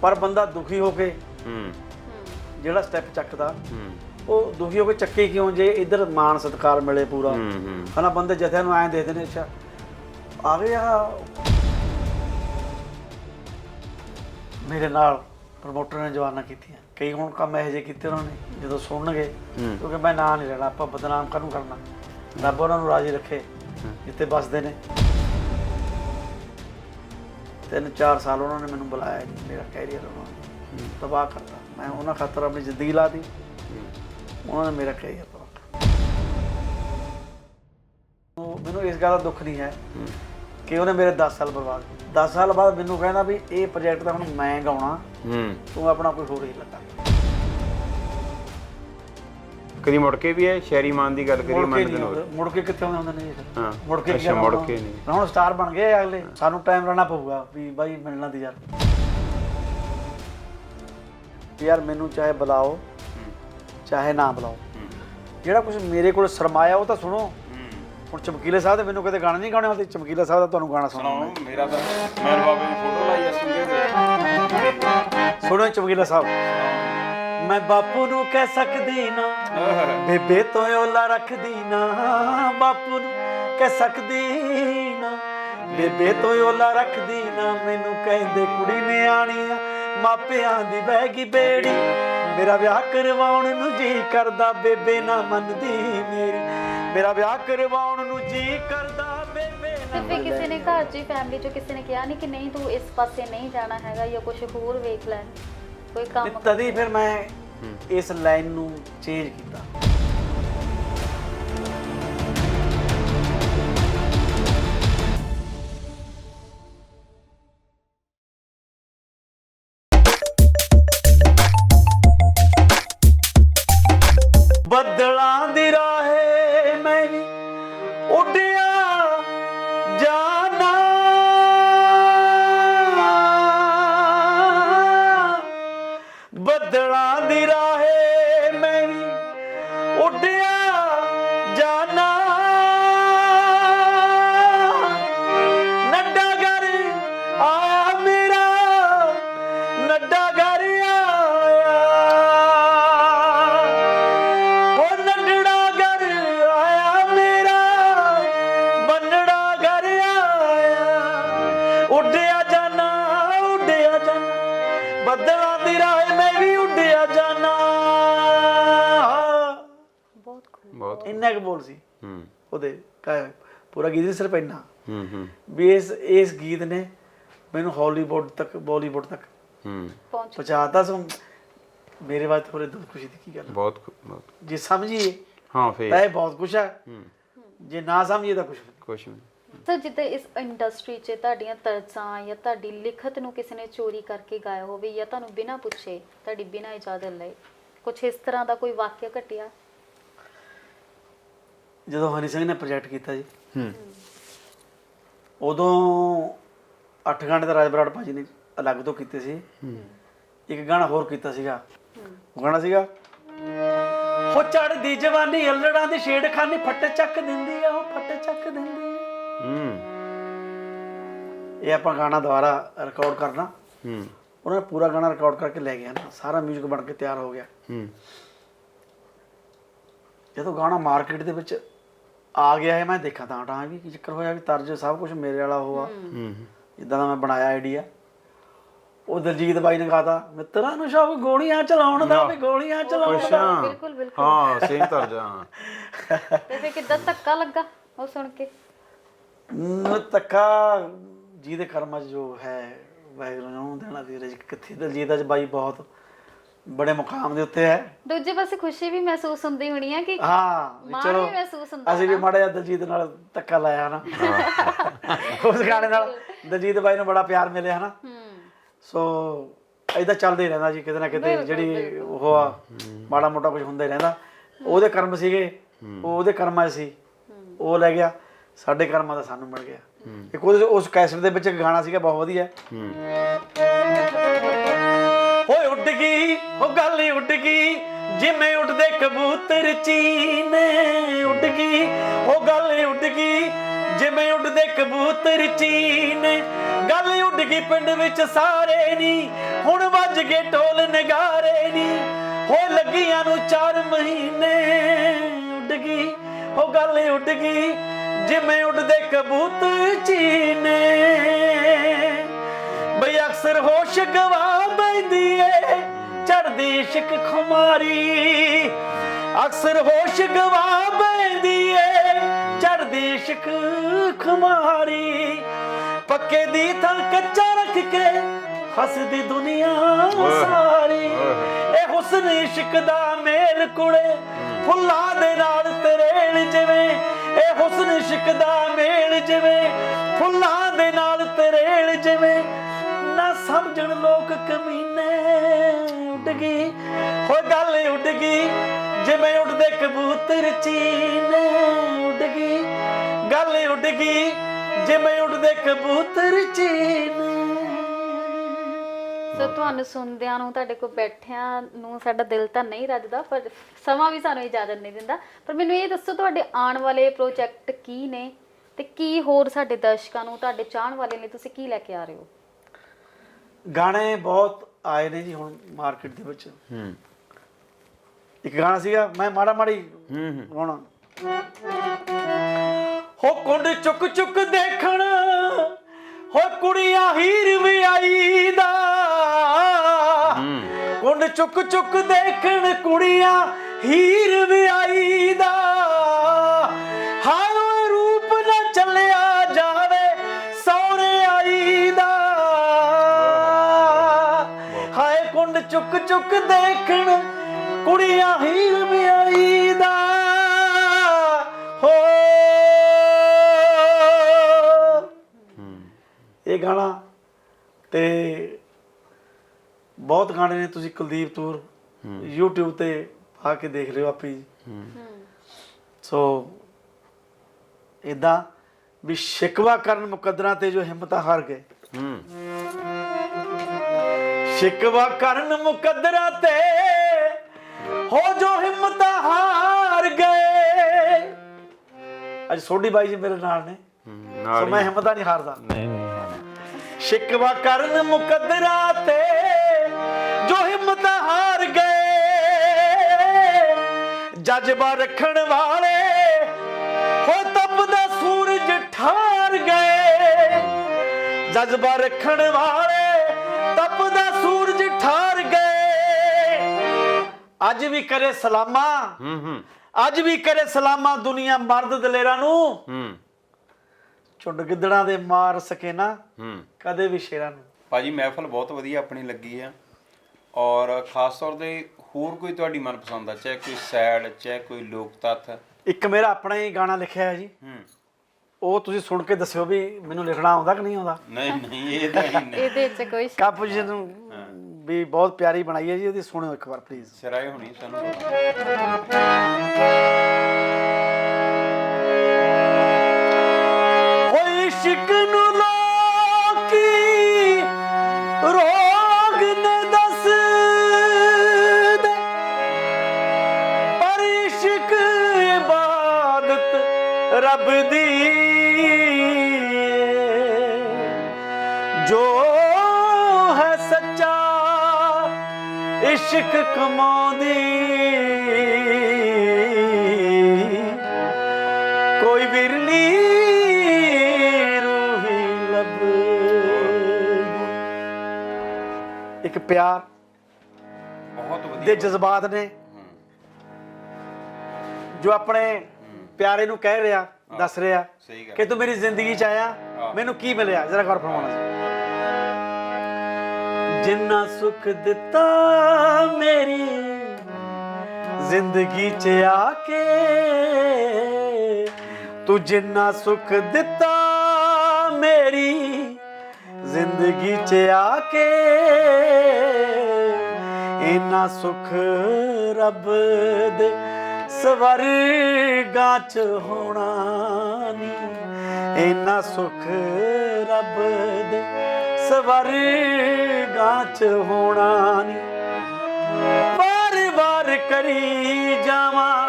ਪਰ ਬੰਦਾ ਦੁਖੀ ਹੋ ਕੇ ਹੂੰ। ਜਿਹੜਾ ਸਟੈਪ ਚੱਕਦਾ ਹੂੰ। ਉਹ ਦੁਖੀ ਹੋ ਕੇ ਚੱਕੇ ਕਿਉਂ ਜੇ ਇੱਧਰ ਮਾਣ ਸਤਿਕਾਰ ਮਿਲੇ ਪੂਰਾ? ਹੂੰ ਹੂੰ। ਹਨਾ ਬੰਦੇ ਜਥਿਆਂ ਨੂੰ ਐਂ ਦੇਖਦੇ ਨੇ ਅੱਛਾ ਆ ਗਏ ਆ ਮੇਰੇ ਨਾਲ ਪ੍ਰਮੋਟਰ ਨੇ ਜਵਾਨਾਂ ਕੀਤੀਆਂ। ਕਈ ਹੁਣ ਕੰਮ ਇਹੋ ਜਿਹੇ ਕੀਤੇ ਉਹਨਾਂ ਨੇ ਜਦੋਂ ਸੁਣਨਗੇ। ਕਿਉਂਕਿ ਮੈਂ ਨਾਂ ਨਹੀਂ ਲੈਣਾ ਆਪਾਂ ਬਦਨਾਮ ਕਾਹਨੂੰ ਕਰਨਾ? ਰੱਬ ਉਹਨਾਂ ਨੂੰ ਰਾਜੀ ਰੱਖੇ ਜਿੱਥੇ ਵੱਸਦੇ ਨੇ। ਤਿੰਨ ਚਾਰ ਸਾਲ ਉਹਨਾਂ ਨੇ ਮੈਨੂੰ ਬੁਲਾਇਆ ਮੇਰਾ ਕੈਰੀਅਰ ਉਹਨਾਂ ਨੇ ਤਬਾਹ ਕਰਤਾ। ਮੈਂ ਉਹਨਾਂ ਖਾਤਰ ਆਪਣੀ ਜ਼ਿੰਦਗੀ ਲਾ ਦਿੱਤੀ। ਉਹਨਾਂ ਨੇ ਮੇਰਾ ਕੈਰੀਅਰ ਤਬਾਹ ਮੈਨੂੰ ਇਸ ਗੱਲ ਦਾ ਦੁੱਖ ਨਹੀਂ ਹੈ ਕਿ ਉਹਨੇ ਮੇਰੇ 10 ਸਾਲ ਬਰਬਾਦ ਕੀਤੇ। 10 ਸਾਲ ਬਾਅਦ ਮੈਨੂੰ ਕਹਿੰਦਾ ਵੀ ਇਹ ਪ੍ਰੋਜੈਕਟ ਤਾਂ ਹੁਣ ਮੈਂ ਗਾਉਣਾ। ਤੂੰ ਆਪਣਾ ਕੋਈ ਹੋਰ ਹੀ ਲੱਗਾ। ਕਦੀ ਮੁੜ ਕੇ ਵੀ ਹੈ ਸ਼ਹਿਰੀ ਮਾਨ ਦੀ ਗੱਲ ਕਰੀਏ ਮੁੜ ਕੇ ਨਹੀਂ ਆਉਂਦੇ, ਮੁੜ ਕੇ ਕਿੱਥੇ ਆਉਂਦੇ ਹੁੰਦੇ ਨੇ ਫਿਰ? ਹਾਂ ਮੁੜ ਕੇ ਕੀ ਅੱਛਾ ਮੁੜ ਹੁਣ? ਕੇ ਨਹੀਂ। ਹੁਣ ਸਟਾਰ ਬਣ ਗਏ ਅਗਲੇ। ਸਾਨੂੰ ਟਾਈਮ ਰਹਿਣਾ ਪਊਗਾ ਵੀ ਬਾਈ ਮਿਲਣਾ ਦੀ ਯਾਰ। ਯਾਰ ਮੈਨੂੰ ਚਾਹੇ ਬੁਲਾਓ ਚਾਹੇ ਨਾ ਬੁਲਾਓ। ਜਿਹੜਾ ਕੁਝ ਮੇਰੇ ਕੋਲ ਸਰਮਾਇਆ ਉਹ ਤਾਂ ਸੁਣੋ। ਹੁਣ ਚਮਕੀਲੇ ਸਾਹਿਬ ਦੇ ਮੈਨੂੰ ਕਦੇ ਗਾਣਾ ਨਹੀਂ ਗਾਉਣੇ ਹੁੰਦੇ। ਚਮਕੀਲੇ ਸਾਹਿਬ ਦਾ ਤੁਹਾਨੂੰ ਗਾਣਾ ਸੁਣਾਉਣਾ ਮੇਰਾ ਤਾਂ ਮੈਂ ਬਾਬੇ ਦੀ ਫੋਟੋ ਲਾਈ ਆ ਸੁਣੋ ਚਮਕੀਲਾ ਸਾਹਿਬ। ਮੈਂ ਬਾਪੂ ਨੂੰ ਕਹਿ ਸਕਦੀ ਨਾ ਬੇਬੇ ਤੋਂ ਓਲਾ ਰੱਖਦੀ ਨਾ ਬਾਪੂ ਨੂੰ ਕਹਿ ਸਕਦੀ ਨਾ ਬੇਬੇ ਤੋਂ ਓਲਾ ਰੱਖਦੀ ਨਾ ਮੈਨੂੰ ਕਹਿੰਦੇ ਕੁੜੀ ਨਿਆਣੀ ਆ ਮਾਪਿਆਂ ਦੀ ਬਹਿ ਗਈ ਬੇੜੀ ਮੇਰਾ ਵਿਆਹ ਕਰਵਾਉਣ ਨੂੰ ਜੀ ਕਰਦਾ ਬੇਬੇ ਨਾ ਮੰਨਦੀ ਮੇਰੀ ਮੇਰਾ ਵਿਆਹ ਕਰਵਾਉਣ ਨੂੰ ਜੀ ਕਰਦਾ ਬੇਬੇ ਨਾ ਤੇ ਫਿਰ ਕਿਸੇ ਨੇ ਘਰ 'ਚ ਹੀ ਫੈਮਿਲੀ 'ਚ ਕਿਸੇ ਨੇ ਕਿਹਾ ਨਹੀਂ ਕਿ ਨਹੀਂ ਤੂੰ ਇਸ ਪਾਸੇ ਨਹੀਂ ਜਾਣਾ ਹੈਗਾ ਜਾਂ ਕੁਝ ਹੋਰ ਵੇਖ ਲੈ ਕੋਈ ਤੇ ਕੰਮ ਤਦੀ ਫਿਰ ਮੈਂ ਇਸ ਲਾਈਨ ਨੂੰ ਚੇਂਜ ਕੀਤਾ। ਉੱਡਿਆ ਜਾਣਾ ਉੱਡਿਆ ਜਾਣਾ ਬੱਦਲਾਂ ਦੀ ਰਾਹ ਮੈਂ ਵੀ ਉੱਡਿਆ ਜਾਣਾ ਬਹੁਤ। ਬਹੁਤ ਇੰਨਾ ਕੁ ਬੋਲ ਸੀ। ਹੂੰ। ਉਹਦੇ ਕਾ- ਪੂਰਾ ਗੀਤ ਸਿਰਫ ਇੰਨਾ। ਹੂੰ ਹੂੰ। ਵੀ ਇਸ ਇਸ ਗੀਤ ਨੇ ਮੈਨੂੰ ਹਾਲੀਵੁੱਡ ਤੱਕ ਬਾਲੀਵੁੱਡ ਤੱਕ ਹੂੰ। ਪਹੁੰਚ ਪਹੁੰਚਾਤਾ ਸੋ ਮੇਰੇ ਵਾਸਤੇ ਥੋੜੇ ਦੁੱਖ ਖੁਸ਼ੀ ਦੀ ਕੀ ਗੱਲ ਬਹੁਤ ਬਹੁਤ ਜੇ ਸਮਝੀਏ ਹਾਂ ਤਾਂ ਫੇਰ ਇਹ ਬਹੁਤ ਕੁਛ ਹੈ ਹੂੰ। ਜੇ ਨਾ ਸਮਝੀਏ ਤਾਂ ਕੁਛ ਨਹੀਂ। ਕੁਛ ਨਹੀਂ। ਸਰ ਜਿੱਦਾਂ ਇਸ ਇੰਡਸਟਰੀ 'ਚ ਤੁਹਾਡੀਆਂ ਤਰਜ਼ਾਂ ਜਾਂ ਤੁਹਾਡੀ ਲਿਖਤ ਨੂੰ ਕਿਸੇ ਨੇ ਚੋਰੀ ਕਰਕੇ ਗਾਇਆ ਹੋਵੇ ਜਾਂ ਤੁਹਾਨੂੰ ਬਿਨਾਂ ਪੁੱਛੇ ਤੁਹਾਡੀ ਬਿਨਾਂ ਇਜਾਜ਼ਤ ਲਏ ਕੁਝ ਇਸ ਤਰ੍ਹਾਂ ਦਾ ਕੋਈ ਵਾਕਿਆ ਘਟਿਆ? ਜਦੋਂ ਹਨੀ ਸਿੰਘ ਨੇ ਪ੍ਰੋਜੈਕਟ ਕੀਤਾ ਜੀ ਹੂੰ। ਉਦੋਂ 8 ਘੰਟੇ ਦਾ ਰਾਜ ਬਰਾੜ ਭਾਜੀ ਨੇ ਅਲੱਗ ਤੋਂ ਕੀਤੇ ਸੀ। ਇੱਕ ਗਾਣਾ ਹੋਰ ਕੀਤਾ ਸੀਗਾ। ਉਹ ਗਾਣਾ ਸੀਗਾ ਹੋ ਚੜਦੀ ਜਵਾਨੀ ਅਲੜਾਂ ਦੀ ਛੇੜਖਾਨੀ ਫੱਟ ਚੱਕ ਦਿੰਦੀ ਆ ਉਹ ਫੱਟ ਚੱਕ ਇਹ ਆਪਾਂ ਗਾਣਾ ਦੁਬਾਰਾ ਰਿਕਾਰਡ ਕਰਨਾ। ਹੂੰ। ਉਹਨਾਂ ਨੇ ਪੂਰਾ ਗਾਣਾ ਰਿਕਾਰਡ ਕਰਕੇ ਲੈ ਗਿਆ ਨਾ। ਸਾਰਾ 뮤직 ਬਣ ਕੇ ਤਿਆਰ ਹੋ ਗਿਆ। ਹੂੰ। ਜਦੋਂ ਗਾਣਾ ਮਾਰਕੀਟ ਦੇ ਵਿੱਚ ਆ ਗਿਆ ਹੈ ਮੈਂ ਦੇਖਾਂ ਤਾਂ ਟਾਂ ਵੀ ਕੀ ਚੱਕਰ ਹੋਇਆ ਵੀ ਤਰਜ ਸਭ ਕੁਝ ਮੇਰੇ ਵਾਲਾ ਹੋਆ। ਹੂੰ। ਜਿੱਦਾਂ ਦਾ ਮੈਂ ਬਣਾਇਆ ਆਈਡੀਆ ਉਹ ਦਲਜੀਤ ਬਾਈ ਨੇ ਗਾਤਾ ਮਿੱਤਰਾਂ ਨੂੰ ਸ਼ੌਕ ਗੋਲੀਆਂ ਚਲਾਉਣ ਦਾ ਵੀ ਗੋਲੀਆਂ ਚਲਾਉਣ ਦਾ। ਬਿਲਕੁਲ ਬਿਲਕੁਲ। ਹਾਂ ਸੇਮ ਤਰਜਾ ਹਾਂ। ਤੇ ਫਿਰ ਕਿੱਦਾਂ ਧੱਕਾ ਲੱਗਾ ਉਹ ਸੁਣ ਕੇ? ਨ ਤੱਕਾ ਜਿਹਦੇ ਕਰਮਾਂ 'ਚ ਜੋ ਹੈ ਵਾਹਿਗੁਰੂ ਨੇ ਉਹਨੂੰ ਦੇਣਾ ਦੀ ਰਿਜ਼ਕ ਕਿੱਥੇ? ਦਲਜੀਤ ਅੱਜ ਬਾਈ ਬਹੁਤ ਬੜੇ ਮੁਕਾਮ ਦੇ ਉੱਤੇ ਹੈ। ਦੂਜੇ ਪਾਸੇ ਖੁਸ਼ੀ ਵੀ ਮਹਿਸੂਸ ਹੁੰਦੀ ਹੋਣੀ ਆ ਕਿ ਹਾਂ ਵੀ ਮਾਣ ਚਲੋ ਵੀ ਮਹਿਸੂਸ ਹੁੰਦਾ ਅਸੀਂ ਵੀ ਮਾੜਾ ਜਿਹਾ ਦਲਜੀਤ ਨਾਲ ਧੱਕਾ ਲਾਇਆ ਨਾ ਉਸ ਗਾਣੇ ਨਾਲ ਦਲਜੀਤ ਬਾਈ ਨੂੰ ਬੜਾ ਪਿਆਰ ਮਿਲਿਆ ਹਨਾ? ਹੂੰ। ਸੋ ਐਦਾਂ ਚੱਲਦੇ ਹੀ ਰਹਿੰਦਾ ਜੀ ਕਿਤੇ ਨਾ ਕਿਤੇ ਜਿਹੜੀ ਉਹ ਆ ਮਾੜਾ ਮੋਟਾ ਕੁਝ ਹੁੰਦਾ ਹੀ ਰਹਿੰਦਾ। ਉਹਦੇ ਕਰਮ ਸੀਗੇ ਉਹ ਉਹਦੇ ਕਰਮਾਂ 'ਚ ਸੀ। ਉਹ ਲੈ ਗਿਆ ਸਾਡੇ ਕਰਮਾਂ ਦਾ ਸਾਨੂੰ ਮਿਲ ਗਿਆ। ਇੱਕ ਉਹਦੇ ਉਸ ਕੈਸਟ ਦੇ ਵਿੱਚ ਇੱਕ ਗਾਣਾ ਸੀਗਾ ਬਹੁਤ ਵਧੀਆ। ਓਏ ਉੱਡ ਗਈ ਉਹ ਗੱਲ ਹੀ ਉੱਡ ਗਈ ਜਿਵੇਂ ਉੱਡਦੇ ਕਬੂਤਰ ਚੀਨੇ। ਉੱਡ ਗਈ ਉਹ ਗੱਲ ਹੀ ਉੱਡ ਗਈ ਜਿਵੇਂ ਉੱਡਦੇ ਕਬੂਤਰ ਚੀਨੇ। ਗੱਲ ਉੱਡ ਗਈ ਪਿੰਡ ਵਿੱਚ ਸਾਰੇ ਨਹੀਂ ਹੁਣ ਗਏ ਢੋਲ ਨਗਾਰੇ ਨੀ। ਹੋ ਲੱਗੀਆਂ ਨੂੰ 4 ਮਹੀਨੇ। ਉੱਡ ਗਈ ਹੋ ਗੱਲ ਉੱਡ ਗਈ ਜਿਵੇਂ ਉੱਡਦੇ ਕਬੂਤਰ ਚੀਨੇ। ਬਈ ਅਕਸਰ ਹੋਸ਼ ਗਵਾ ਬੈਂਦੀ ਏ ਚੜਦੀ ਇਸ਼ਕ ਖੁਮਾਰੀ। ਅਕਸਰ ਹੋਸ਼ ਗਵਾ ਬੈਂਦੀ ਏ ਚੜਦੀ ਇਸ਼ਕ ਖੁਮਾਰੀ। ਪੱਕੇ ਦੀ ਥਾਂ ਕੱਚਾ ਰੱਖ ਕੇ ਹੱਸਦੀ ਦੁਨੀਆ ਸਾਰੀ। ਇਹ ਹੁਸਨ ਇਸ਼ਕ ਦਾ ਮੇਲ ਕੁੜੇ ਫੁੱਲਾਂ ਦੇ ਨਾਲ ਤਰੇਲ ਜਿਵੇਂ ਇਹ ਹੁਸਨ ਇਸ਼ਕ ਦਾ ਮੇਲ ਜਿਵੇਂ, ਫੁੱਲਾਂ ਦੇ ਨਾਲ ਤਰੇਲ ਜਿਵੇਂ। ਨਾ ਸਮਝਣ ਲੋਕ ਕਮੀਨੇ, ਉੱਡ ਗਈ। ਹੋ ਗੱਲ ਉੱਡ ਗਈ, ਜਿਵੇਂ ਉੱਡਦੇ ਕਬੂਤਰ ਚੀਨੇ, ਉੱਡ ਗਈ। ਗੱਲ ਉੱਡ ਗਈ, ਜਿਵੇਂ ਉੱਡਦੇ ਕਬੂਤਰ ਚੀਨੇ। ਸੋ ਤੁਹਾਨੂੰ ਸੁਣਦਿਆਂ ਨੂੰ ਤੁਹਾਡੇ ਕੋਲ ਬੈਠਿਆਂ ਨੂੰ ਸਾਡਾ ਦਿਲ ਤਾਂ ਨਹੀਂ ਰੱਜਦਾ ਪਰ ਸਮਾਂ ਵੀ ਸਾਨੂੰ ਇਜਾਜ਼ਤ ਨਹੀਂ ਦਿੰਦਾ। ਪਰ ਮੈਨੂੰ ਇਹ ਦੱਸੋ ਤੁਹਾਡੇ ਆਉਣ ਵਾਲੇ ਪ੍ਰੋਜੈਕਟ ਕੀ ਨੇ ਤੇ ਕੀ ਹੋਰ ਸਾਡੇ ਦਰਸ਼ਕਾਂ ਨੂੰ ਤੁਹਾਡੇ ਚਾਹਣ ਵਾਲਿਆਂ ਲਈ ਤੁਸੀਂ ਕੀ ਲੈ ਕੇ ਆ ਰਹੇ ਹੋ? ਗਾਣੇ ਬਹੁਤ ਆਏ ਨੇ ਜੀ ਹੁਣ ਮਾਰਕੀਟ ਦੇ ਵਿੱਚ। ਹੂੰ। ਇੱਕ ਗਾਣਾ ਸੀਗਾ ਮੈਂ ਮਾੜਾ ਮਾੜੀ ਹੂੰ ਹੂੰ। ਹੁਣ ਹੋ ਕੁੰਡ ਚੁੱਕ ਚੁੱਕ ਦੇਖਣ ਹੋ ਕੁੜੀਆਂ ਹੀਰ ਵਿਆਈ ਦਾ ਹੂੰ ਚੁੱਕ ਚੁੱਕ ਦੇਖਣ ਕੁੜੀਆਂ ਹੀਰ ਵਿਆਈ ਦਾ। ਹਾਏ ਰੂਪ ਨਾ ਚੱਲਿਆ ਜਾਵੇ ਸੋਹਣੇ ਆਈ ਦਾ। ਹਾਏ, ਕੁੰਡ ਚੁੱਕ ਚੁੱਕ ਦੇਖਣ ਕੁੜੀਆਂ ਹੀਰ ਵਿਆਈ ਦਾ। ਹੋ। ਇਹ ਗਾਣਾ ਤੇ ਬਹੁਤ ਗਾਣੇ ਨੇ ਤੁਸੀਂ ਕੁਲਦੀਪ ਤੂਰ YouTube ਤੇ ਆ ਕੇ ਦੇਖ ਲਿਓ ਆਪੀ ਸੋ ਇਦਾਂ ਵੀ ਸ਼ਿਕਵਾ ਕਰਨ ਮੁਕੱਦਰਾਂ ਤੇ ਜੋ ਹਿੰਮਤਾਂ ਹਾਰ ਗਏ। ਸ਼ਿਕਵਾ ਕਰਨ ਮੁਕੱਦਰਾਂ ਤੇ ਹੋ ਜੋ ਹਿੰਮਤਾਂ ਹਾਰ ਗਏ। ਅੱਜ ਸੋਢੀ ਬਾਈ ਜੀ ਮੇਰੇ ਨਾਲ ਨੇ। ਸੋ ਮੈਂ ਹਿੰਮਤਾਂ ਨਹੀਂ ਹਾਰਦਾ। ਨਹੀਂ ਨਹੀਂ ਹਾਂ। ਸ਼ਿਕਵਾ ਕਰਨ ਮੁਕੱਦਰਾਂ ਤੇ ਜਜ਼ਬਾ ਰੱਖਣ ਵਾਲੇ ਹੋ ਤਪਦਾ ਸੂਰਜ ਠਾਰ ਗਏ। ਜਜ਼ਬਾ ਰੱਖਣ ਵਾਲੇ ਤਪਦਾ ਸੂਰਜ ਠਾਰ ਗਏ। ਅੱਜ ਵੀ ਕਰੇ ਸਲਾਮਾ। ਹੂੰ ਹੂੰ। ਅੱਜ ਵੀ ਕਰੇ ਸਲਾਮਾ ਦੁਨੀਆ ਮਰਦ ਦਲੇਰਾਂ ਨੂੰ। ਹੂੰ। ਚੁੰਡ ਗਿੱਦੜਾਂ ਦੇ ਮਾਰ ਸਕੇ ਨਾ। ਹੂੰ। ਕਦੇ ਵੀ ਸ਼ੇਰਾਂ ਨੂੰ। ਭਾਜੀ ਮਹਿਫਲ ਬਹੁਤ ਵਧੀਆ ਆਪਣੀ ਲੱਗੀ ਆ। ਔਰ ਖਾਸ ਤੌਰ ਤੇ ਹੋਰ ਕੋਈ ਤੁਹਾਡੀ ਮਨਪਸੰਦ ਆ? ਚਾਹੇ ਕੋਈ ਸੈਡ ਚਾਹੇ ਕੋਈ ਲੋਕ ਤੱਥ ਇੱਕ ਮੇਰਾ ਆਪਣਾ ਹੀ ਗਾਣਾ ਲਿਖਿਆ ਹੈ ਜੀ। ਹੂੰ। ਉਹ ਤੁਸੀਂ ਸੁਣ ਕੇ ਦੱਸਿਓ ਵੀ ਮੈਨੂੰ ਲਿਖਣਾ ਆਉਂਦਾ ਕਿ ਨਹੀਂ ਆਉਂਦਾ? ਨਹੀਂ ਨਹੀਂ ਇਹ ਤਾਂ ਹੀ ਨਹੀਂ। ਇਹਦੇ ਵਿੱਚ ਕੋਈ ਸ਼ੱਕ ਕੰਪੋਜੀਸ਼ਨ ਵੀ ਬਹੁਤ ਪਿਆਰੀ ਬਣਾਈ ਹੈ ਜੀ ਉਹਦੀ ਸੁਣਿਓ ਇੱਕ ਵਾਰ ਪਲੀਜ਼ ਸਿਰਾਏ ਹੋਣੀ ਸਾਨੂੰ ਰੱਬ ਦੀ ਜੋ ਹੈ ਸੱਚਾ ਇਸ਼ਕ ਕਮਾਉਂਦੀ। ਕੋਈ ਵਿਰਲੀ ਰੂਹੀ ਲੱਭ। ਇੱਕ ਪਿਆਰ ਬਹੁਤ ਦੇ ਵਧੀਆ ਜਜ਼ਬਾਤ ਨੇ। ਜੋ ਆਪਣੇ ਪਿਆਰੇ ਨੂੰ ਕਹਿ ਰਿਹਾ ਦੱਸ ਰਿਹਾ। ਸਹੀ ਗੱਲ ਕਿ ਤੂੰ ਮੇਰੀ ਜ਼ਿੰਦਗੀ ਚ ਆਇਆ। ਮੈਨੂੰ ਕੀ ਮਿਲਿਆ? ਜਰਾ ਗੌਰ ਫਰਮਾਉਣਾ ਜਿੰਨਾ ਸੁੱਖ ਦਿੱਤਾ ਮੇਰੀ ਜ਼ਿੰਦਗੀ ਚ ਆ ਕੇ ਤੂੰ ਜਿੰਨਾ ਸੁੱਖ ਦਿੱਤਾ ਮੇਰੀ ਜ਼ਿੰਦਗੀ ਚ ਆ ਕੇ ਇਨਾ ਸੁੱਖ ਰੱਬ ਦੇ ਸਵਰਗਾਂ ਚ ਹੋਣਾ ਨਹੀਂ ਇੰਨਾ ਸੁੱਖ ਰੱਬ ਦੇ। ਸਵਰਗਾਂ ਚ ਹੋਣਾ ਨਹੀਂ ਵਾਰ ਵਾਰ ਕਰੀ ਜਾਵਾਂ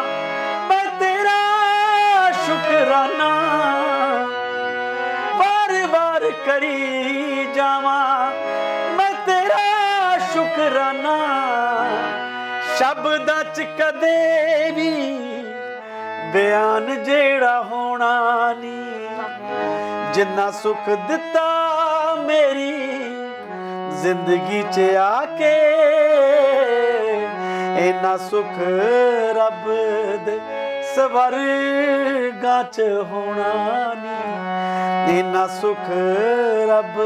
ਮੈਂ ਤੇਰਾ ਸ਼ੁਕਰਾਨਾ। ਵਾਰ ਵਾਰ ਕਰੀ ਜਾਵਾਂ ਮੈਂ ਤੇਰਾ ਸ਼ੁਕਰਾਨਾ ਸ਼ੁਕਰਾਨਾ। ਸ਼ਬਦਾਂ ਚ ਕਦੇ ਵੀ ਬਿਆਨ ਜਿਹੜਾ ਹੋਣਾ ਨਹੀਂ ਜਿੰਨਾ ਸੁੱਖ ਦਿੱਤਾ ਮੇਰੀ ਜ਼ਿੰਦਗੀ ਚ ਆ ਕੇ, ਇੰਨਾ ਸੁੱਖ ਰੱਬ ਦੇ ਸਵਰਗਾਂ ਚ ਹੋਣਾ ਨਹੀਂ ਇੰਨਾ ਸੁਖ ਰੱਬ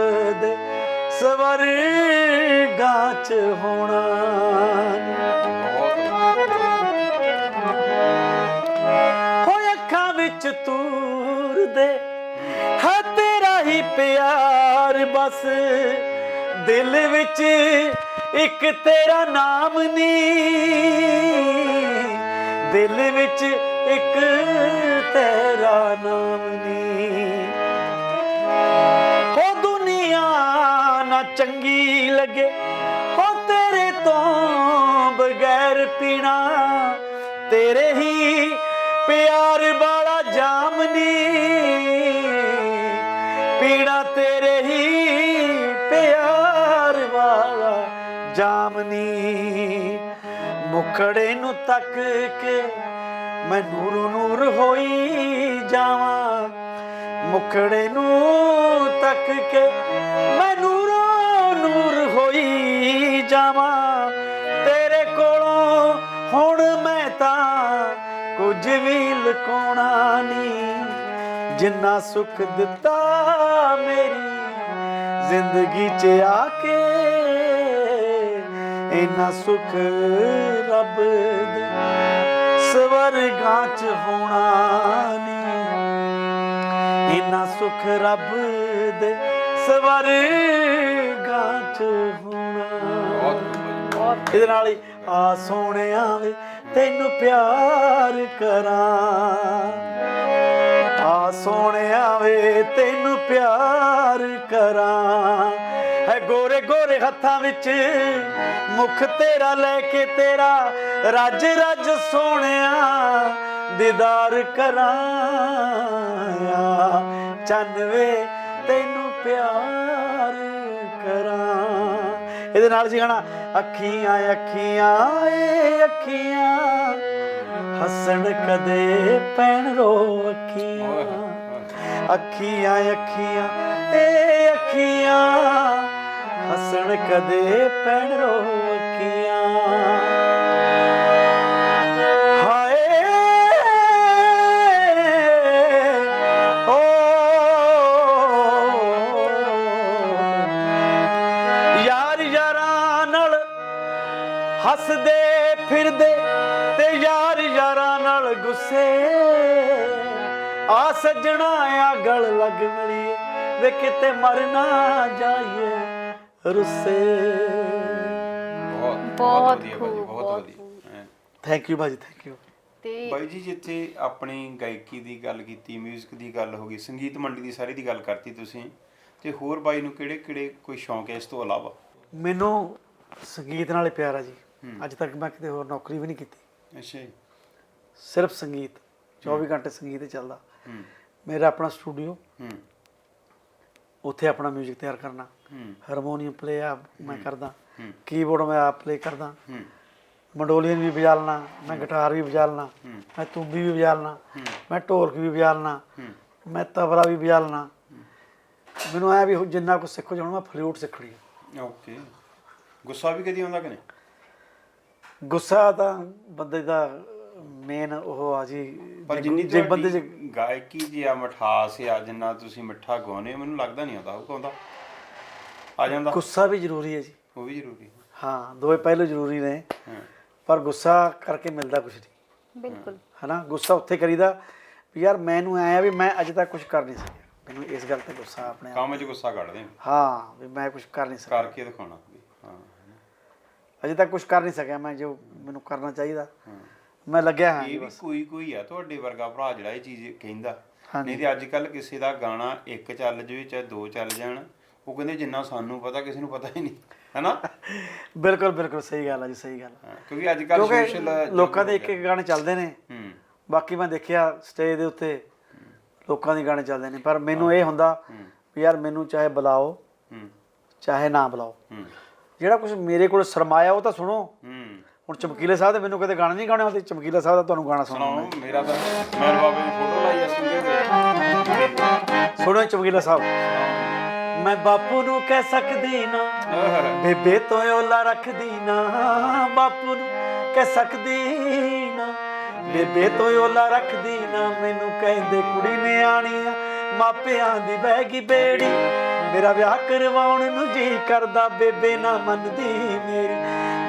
ਦੇ ਸਵਰਗਾਂ ਚ ਹੋਣਾ ਨੀ। ਅੱਖਾਂ ਤੂਰ ਦੇ ਹੈ ਤੇਰਾ ਹੀ ਪਿਆਰ ਬਸ। ਦਿਲ ਵਿੱਚ ਇੱਕ ਤੇਰਾ ਨਾਮ ਨੀ ਦਿਲ ਵਿੱਚ ਇੱਕ ਤੇਰਾ ਨਾਮ ਨੀ ਹੋ ਦੁਨੀਆ ਨਾ ਚੰਗੀ ਲੱਗੇ, ਹੋ ਤੇਰੇ ਤੋਂ ਬਗੈਰ ਪੀਣਾ। ਤੇਰੇ ਹੀ ਪਿਆਰ ਵਾਲਾ ਜਾਮਨੀ, ਪੀੜਾ ਤੇਰੇ ਹੀ ਪਿਆਰ ਵਾਲਾ ਜਾਮ ਮੁਖੜੇ ਨੂੰ ਤੱਕ ਕੇ ਮੈਂ ਨੂਰ ਨੂਰ ਹੋਈ ਜਾਵਾਂ। ਮੁਖੜੇ ਨੂੰ ਤੱਕ ਕੇ ਮੈਂ ਨੂਰੋ ਨੂਰ ਹੋਈ ਜਾਵਾਂ। ਤੇਰੇ ਕੋਲੋਂ ਹੁਣ ਮੈਂ ਤਾਂ ਕੁਝ ਵੀ ਲੁਕਾਉਣਾ ਨਹੀਂ। ਜਿੰਨਾ ਸੁੱਖ ਦਿੱਤਾ ਮੇਰੀ ਜ਼ਿੰਦਗੀ 'ਚ ਆ ਕੇ ਇੰਨਾ ਸੁੱਖ ਰੱਬ ਦੇ ਸਵਰਗਾਂ 'ਚ ਹੋਣਾ ਨਹੀਂ। ਇੰਨਾ ਸੁੱਖ ਰੱਬ ਦੇ ਸਵਰਗਾਂ 'ਚ ਹੋਣਾ। ਬਹੁਤ। ਇਹਦੇ ਨਾਲ ਹੀ ਆ ਸੋਹਣਿਆ ਵੇ ਤੈਨੂੰ ਪਿਆਰ ਕਰਾਂ। ਆ ਸੋਹਣਿਆ ਵੇ, ਤੈਨੂੰ ਪਿਆਰ ਕਰਾਂ। ਹੈ ਗੋਰੇ ਗੋਰੇ ਹੱਥਾਂ ਵਿੱਚ ਮੁਖ ਤੇਰਾ ਲੈ ਕੇ ਤੇਰਾ ਰੱਜ ਰੱਜ ਸੋਹਣਿਆ ਦੀਦਾਰ ਕਰਾਂ ਆ ਚੰਨ ਵੇ, ਤੈਨੂੰ ਪਿਆਰ ਕਰਾਂ। ਇਹਦੇ ਨਾਲ ਜੀ ਗਾਣਾ ਅੱਖੀਆਂ ਅੱਖੀਆਂ ਏ ਅੱਖੀਆਂ। ਹੱਸਣ ਕਦੇ ਪੈਣ ਰੋ ਅੱਖੀਆਂ। ਅੱਖੀਆਂ ਅੱਖੀਆਂ ਏ ਅੱਖੀਆਂ। ਹੱਸਣ ਕਦੇ ਪੈਣ ਰੋ ਅੱਖੀਆਂ। ਆ ਸੱਜਣਾ ਆ ਗਲ ਲੱਗ ਮਿਲੀਏ ਵੇ ਕਿਤੇ ਮਰ ਨਾ ਜਾਈਏ ਰੁੱਸੇ। ਬਹੁਤ ਬਹੁਤ ਬਹੁਤ ਵਧੀਆ ਭਾਜੀ ਬਹੁਤ। ਥੈਂਕ ਯੂ ਭਾਜੀ ਥੈਂਕ ਯੂ ਤੇ ਬਾਈ ਜੀ ਜਿੱਥੇ ਆਪਣੀ ਗਾਇਕੀ ਦੀ ਗੱਲ ਕੀਤੀ 뮤직 ਦੀ ਗੱਲ ਹੋ ਗਈ ਸੰਗੀਤ ਮੰਡੀ ਦੀ ਸਾਰੀ ਦੀ ਗੱਲ ਕਰਤੀ ਤੁਸੀਂ ਤੇ ਹੋਰ ਬਾਈ ਨੂੰ ਕਿਹੜੇ ਕਿਹੜੇ ਕੋਈ ਸ਼ੌਂਕ ਹੈ ਇਸ ਤੋਂ ਇਲਾਵਾ? ਮੈਨੂੰ ਸੰਗੀਤ ਨਾਲ ਪਿਆਰ ਆ ਜੀ। ਅੱਜ ਤੱਕ ਮੈਂ ਕਿਤੇ ਹੋਰ ਨੌਕਰੀ ਵੀ ਨਹੀਂ ਕੀਤੀ। ਅੱਛਾ ਜੀ। ਸਿਰਫ ਸੰਗੀਤ 24 ਘੰਟੇ ਸੰਗੀਤ ਹੀ ਚੱਲਦਾ। ਹੂੰ। ਮੇਰਾ ਆਪਣਾ ਸਟੂਡੀਓ। ਹੂੰ। ਉੱਥੇ ਆਪਣਾ 뮤직 ਤਿਆਰ ਕਰਨਾ। ਹੂੰ। ਹਾਰਮੋਨੀਅਮ ਪਲੇ ਆ ਮੈਂ ਕਰਦਾ। ਹੂੰ। ਕੀਬੋਰਡ ਮੈਂ ਆਪ ਪਲੇ ਕਰਦਾ। ਹੂੰ। ਮੰਡੋਲੀਅਨ ਵੀ ਵਜਾ ਲੈਣਾ ਮੈਂ ਗਿਟਾਰ ਵੀ ਵਜਾ ਲੈਣਾ ਹੂੰ। ਮੈਂ ਤੂੰਬੀ ਵੀ ਵਜਾ ਲੈਣਾ ਹੂੰ। ਮੈਂ ਢੋਲਕ ਵੀ ਵਜਾ ਲੈਣਾ ਹੂੰ। ਮੈਂ ਤਬਲਾ ਵੀ ਵਜਾ ਲੈਣਾ ਮੈਨੂੰ ਐ ਵੀ ਜਿੰਨਾ ਕੁ ਸਿੱਖੋ ਜਾਣਾ ਮੈਂ ਫਲੂਟ ਸਿੱਖਣੀ ਆ। ਓਕੇ। ਗੁੱਸਾ ਵੀ ਕਦੀ ਆਉਂਦਾ ਕਿ ਨਹੀਂ? ਗੁੱਸਾ ਤਾਂ ਬੰਦੇ ਦਾ ਮੇਨ ਉਹ ਆ ਜੀ ਪਰ ਜਿੰਨੀ ਜੇ ਬੰਦੇ ਚ ਗਾਇਕੀ ਜੀ ਆ ਮਠਾਸ ਆ ਜਿੰਨਾ ਤੁਸੀਂ ਮਿੱਠਾ ਗਾਉਂਦੇ ਹੋ ਮੈਨੂੰ ਲੱਗਦਾ ਨਹੀਂ ਆਉਂਦਾ ਉਹ ਆਉਂਦਾ ਆ ਜਾਂਦਾ। ਗੁੱਸਾ ਵੀ ਜ਼ਰੂਰੀ ਹੈ ਜੀ। ਉਹ ਵੀ ਜ਼ਰੂਰੀ ਹਾਂ। ਦੋਵੇਂ ਪਹਿਲੂ ਜ਼ਰੂਰੀ ਨੇ। ਪਰ ਗੁੱਸਾ ਕਰਕੇ ਮਿਲਦਾ ਕੁਝ ਨਹੀਂ। ਬਿਲਕੁਲ। ਹਨਾ ਗੁੱਸਾ ਉੱਥੇ ਕਰੀਦਾ ਵੀ ਯਾਰ ਮੈਨੂੰ ਐ ਆ ਵੀ ਮੈਂ ਅਜੇ ਤੱਕ ਕੁਝ ਕਰ ਨਹੀਂ ਸਕਿਆ। ਮੈਨੂੰ ਇਸ ਗੱਲ ਤੇ ਗੁੱਸਾ ਆਪਣੇ ਆਪ ਕੰਮ 'ਚ ਗੁੱਸਾ ਕੱਢਦੇ ਹਾਂ ਹਾਂ ਵੀ ਮੈਂ ਕੁਝ ਕਰ ਨਹੀਂ ਸਕਿਆ। ਕਰਕੇ ਦਿਖਾਉਣਾ। ਹਾਂ। ਅਜੇ ਤੱਕ ਕੁਝ ਕਰ ਨਹੀਂ ਸਕਿਆ ਮੈਂ ਜੋ ਮੈਨੂੰ ਕਰਨਾ ਚਾਹੀਦਾ। ਹਾਂ। ਮੈਂ ਲੱਗਿਆ ਹਾਂ ਇਹ ਵੀ ਕੋਈ ਕੋਈ ਆ ਤੁਹਾਡੇ ਵਰਗਾ ਭਰਾ ਜਿਹੜਾ ਇਹ ਚੀਜ਼ ਕਹਿੰਦਾ। ਨਹੀਂ ਤੇ ਅੱਜ ਕੱਲ ਕਿਸੇ ਦਾ ਗਾਣਾ ਇੱਕ ਚੱਲ ਜਾਵੇ ਚਾਹੇ ਦੋ ਚੱਲ ਜਾਣ ਉਹ ਕਹਿੰਦੇ ਜਿੰਨਾ ਸਾਨੂੰ ਪਤਾ ਕਿਸੇ ਨੂੰ ਪਤਾ ਹੀ ਨਹੀਂ ਹੈਨਾ? ਬਿਲਕੁਲ ਬਿਲਕੁਲ ਸਹੀ ਗੱਲ ਹੈ ਜੀ ਸਹੀ ਗੱਲ ਕਿਉਂਕਿ ਅੱਜ ਕੱਲ ਸੋਸ਼ਲ ਲੋਕਾਂ ਦੇ ਇੱਕ ਇੱਕ ਗਾਣੇ ਚੱਲਦੇ ਨੇ। ਹੂੰ। ਬਾਕੀ ਮੈਂ ਦੇਖਿਆ ਸਟੇਜ ਦੇ ਉੱਤੇ ਲੋਕਾਂ ਦੇ ਗਾਣੇ ਚੱਲਦੇ ਨੇ ਪਰ ਮੈਨੂੰ ਇਹ ਹੁੰਦਾ ਵੀ ਯਾਰ ਮੈਨੂੰ ਚਾਹੇ ਬੁਲਾਓ ਚਾਹੇ ਨਾ ਬੁਲਾਓ। ਜਿਹੜਾ ਕੁਝ ਮੇਰੇ ਕੋਲ ਸਰਮਾਇਆ ਉਹ ਤਾਂ ਸੁਣੋ। ਹੁਣ ਚਮਕੀਲੇ ਸਾਹਿਬ ਦੇ ਮੈਨੂੰ ਕਦੇ ਗਾਣਾ ਨਹੀਂ ਗਾਉਣੇ ਆਉਂਦੇ ਚਮਕੀਲੇ ਸਾਹਿਬ ਦਾ ਤੁਹਾਨੂੰ ਗਾਣਾ ਸੁਣਾਉਣਾ ਸੁਣਾਓ ਮੇਰਾ ਤਾਂ ਮੈਂ ਬਾਬੇ ਦੀ ਫੋਟੋ ਲਾਈ ਅਸੀਂ ਦੇ ਸੁਣੋ ਚਮਕੀਲਾ ਸਾਹਿਬ ਮੈਂ ਬਾਪੂ ਨੂੰ ਕਹਿ ਸਕਦੀ ਨਾ ਬੇਬੇ ਤੋਂ ਓਲਾ ਰੱਖਦੀ ਨਾ ਬਾਪੂ ਨੂੰ ਕਹਿ ਸਕਦੀ ਨਾ ਬੇਬੇ ਤੋਂ ਓਲਾ ਰੱਖਦੀ ਨਾ ਮੈਨੂੰ ਕਹਿੰਦੇ ਕੁੜੀ ਨੇ ਆਣੀ ਆ ਮਾਪਿਆਂ ਦੀ ਬਹਿ ਗਈ ਬੇੜੀ। ਮੇਰਾ ਵਿਆਹ ਕਰਵਾਉਣ ਨੂੰ ਜੀ ਕਰਦਾ ਬੇਬੇ ਨਾ ਮੰਨਦੀ ਮੇਰੀ।